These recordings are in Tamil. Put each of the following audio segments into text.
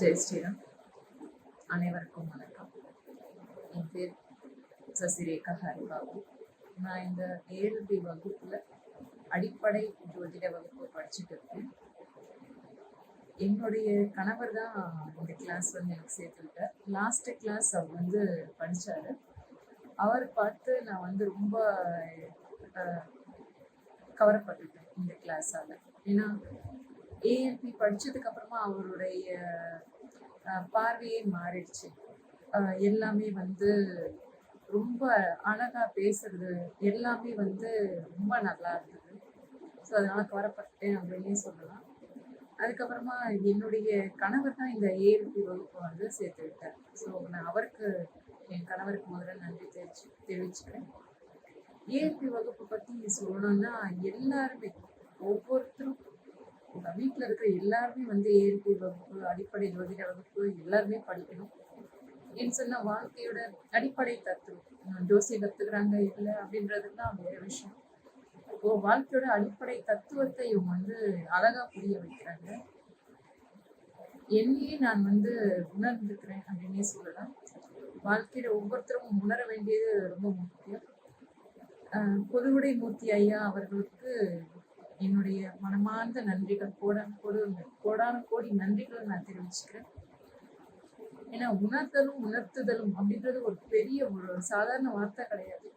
ஜெய் ஸ்ரீராம். அனைவருக்கும் வணக்கம். என் பேர் சசிரேகா ஹரிபாபு. நான் இந்த ஏழு வகுப்பில் அடிப்படை ஜோதிட வகுப்பு படிச்சுட்டு இருக்கேன். என்னுடைய கணவர் தான் இந்த கிளாஸ் வந்து எனக்கு சேர்த்து லாஸ்ட் கிளாஸ் அவர் வந்து படித்தார் அவர் பார்த்து நான் வந்து ரொம்ப கவரப்பட்டுட்டேன் இந்த கிளாஸால் ஏன்னா ஏஎல்பி படித்ததுக்கு அப்புறமா அவருடைய பார்வையே மாறிடுச்சு. எல்லாமே வந்து ரொம்ப அழகா பேசுறது எல்லாமே வந்து ரொம்ப நல்லா இருந்தது. ஸோ அதனால கவரப்பட்டேன் அப்படின்னே சொல்லலாம். அதுக்கப்புறமா என்னுடைய கணவர் தான் இந்த ஏஎல்பி வகுப்பை வந்து சேர்த்து விட்டார். ஸோ நான் அவருக்கு என் கணவருக்கு முதல்ல நன்றி தெரிவிச்சு தெரிவிச்சுக்கிறேன். ஏஎல்பி வகுப்பு பற்றி சொல்லணும்னா எல்லாருமே ஒவ்வொருத்தரும் வீட்டில் இருக்கிற எல்லாருமே வந்து இயற்கை வகுப்பு அடிப்படை ஜோதிட வகுப்பு எல்லாருமே படிக்கணும். ஏன்னு சொன்னால் வாழ்க்கையோட அடிப்படை தத்துவம். உம் கற்றுக்குறாங்க இல்லை அப்படின்றதுலாம் வேற விஷயம். இப்போ வாழ்க்கையோட அடிப்படை தத்துவத்தை இவங்க வந்து அழகாக புரிய வைக்கிறாங்க. என்னையே நான் வந்து உணர்ந்துக்கிறேன் அப்படின்னே சொல்லலாம். வாழ்க்கையில ஒவ்வொருத்தரும் உணர வேண்டியது ரொம்ப முக்கியம். பொதுவுடை மூர்த்தி ஐயா அவர்களுக்கு என்னுடைய மனமார்ந்த நன்றிகள் கோடான கோடு கோடான கோடி நன்றிகளை நான் தெரிவிச்சுக்கிறேன். ஏன்னா உணர்த்தலும் உணர்த்துதலும் அப்படின்றது ஒரு பெரிய ஒரு சாதாரண வார்த்தை கிடையாது.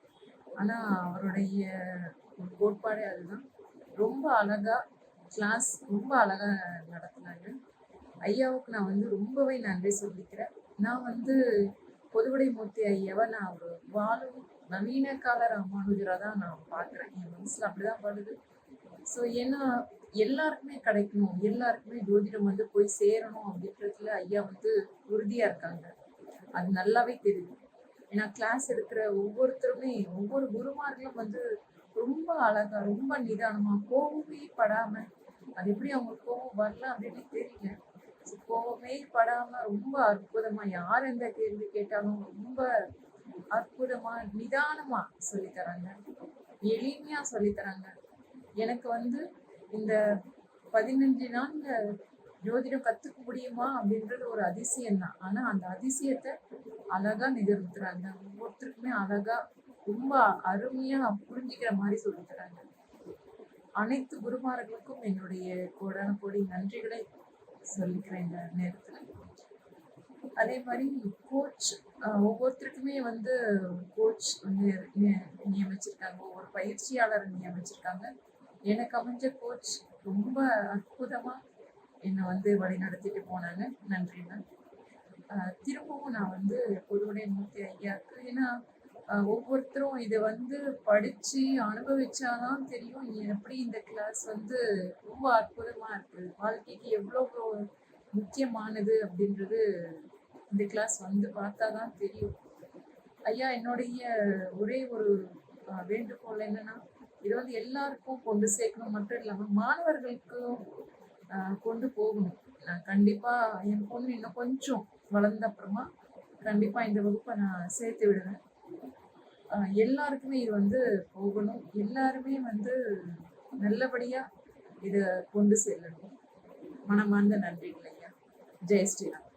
ஆனா அவருடைய ஒரு கோட்பாடே அதுதான். ரொம்ப அழகா கிளாஸ் ரொம்ப அழகா நடத்தினாங்க. ஐயாவுக்கு நான் வந்து ரொம்பவே நன்றி சொல்லிக்கிறேன். நான் வந்து பொதுவுடை மூர்த்தி ஐயாவை நான் ஒரு வாழும் நவீன கால ராமானுஜராக தான் நான் பார்க்குறேன். என் மனசில் அப்படிதான் படுது ஸோ ஏன்னா எல்லாருக்குமே கிடைக்கணும். எல்லாருக்குமே ஜோதிடம் வந்து போய் சேரணும் அப்படின்றதுல ஐயா வந்து உறுதியாக இருக்காங்க. அது நல்லாவே தெரியுது ஏன்னா கிளாஸ் எடுக்கிற ஒவ்வொருத்தருமே ஒவ்வொரு குருமார்களும் வந்து ரொம்ப அழகா ரொம்ப நிதானமா கோவமே படாம அது எப்படி அவங்க கோவம் வரல அப்படின்னு தெரியல. So, கோவமே படாம ரொம்ப அற்புதமா யார் எந்த கேள்வி கேட்டாலும் ரொம்ப அற்புதமா நிதானமா சொல்லித் தராங்க. எளிமையா சொல்லித் தராங்க. எனக்கு வந்து இந்த பதினஞ்சு நாள் ஜோதிடம் கத்துக்க முடியுமா அப்படின்றது ஒரு அதிசயம் தான் ஆனா அந்த அதிசயத்தை அழகா நிகழ்த்துறாங்க ஒவ்வொருத்தருக்குமே அழகா ரொம்ப அருமையா புரிஞ்சுக்கிற மாதிரி சொல்லித்தராங்க. அனைத்து குருமார்களுக்கும் என்னுடைய கோடான கோடி நன்றிகளை சொல்லிக்கிறேன் இந்த நேரத்துல. அதே மாதிரி கோச் ஒவ்வொருத்தருக்குமே வந்து கோச் வந்து நியமிச்சிருக்காங்க. ஒவ்வொரு பயிற்சியாளர் நியமிச்சிருக்காங்க. எனக்கு அமைஞ்ச கோச் ரொம்ப அற்புதமா என்னை வந்து வழி நடத்திட்டு போனாங்க. நன்றி மேம் திரும்பவும் நான் வந்து பொதுவுடைய மூர்த்தி ஐயாவுக்கு ஏன்னா ஒவ்வொருத்தரும் இதை வந்து படிச்சு அனுபவிச்சாதான் தெரியும் எப்படி இந்த கிளாஸ் வந்து ரொம்ப அற்புதமா இருக்கு வாழ்க்கைக்கு எவ்வளோ முக்கியமானது அப்படின்றது இந்த கிளாஸ் வந்து பார்த்தாதான் தெரியும். ஐயா என்னுடைய ஒரே ஒரு வேண்டுகோள் என்னன்னா இதை வந்து எல்லாருக்கும் கொண்டு சேர்க்கணும் மட்டும் இல்லாமல் மாணவர்களுக்கும் கொண்டு போகணும். நான் கண்டிப்பாக என் பொண்ணு இன்னும் கொஞ்சம் வளர்ந்த அப்புறமா கண்டிப்பாக இந்த வகுப்பை நான் சேர்த்து விடுவேன். எல்லாருக்குமே இது வந்து போகணும். எல்லாருமே வந்து நல்லபடியாக இதை கொண்டு செல்லணும். மனமார்ந்த நன்றிகள் ஐயா. ஜெய் ஸ்ரீராம்.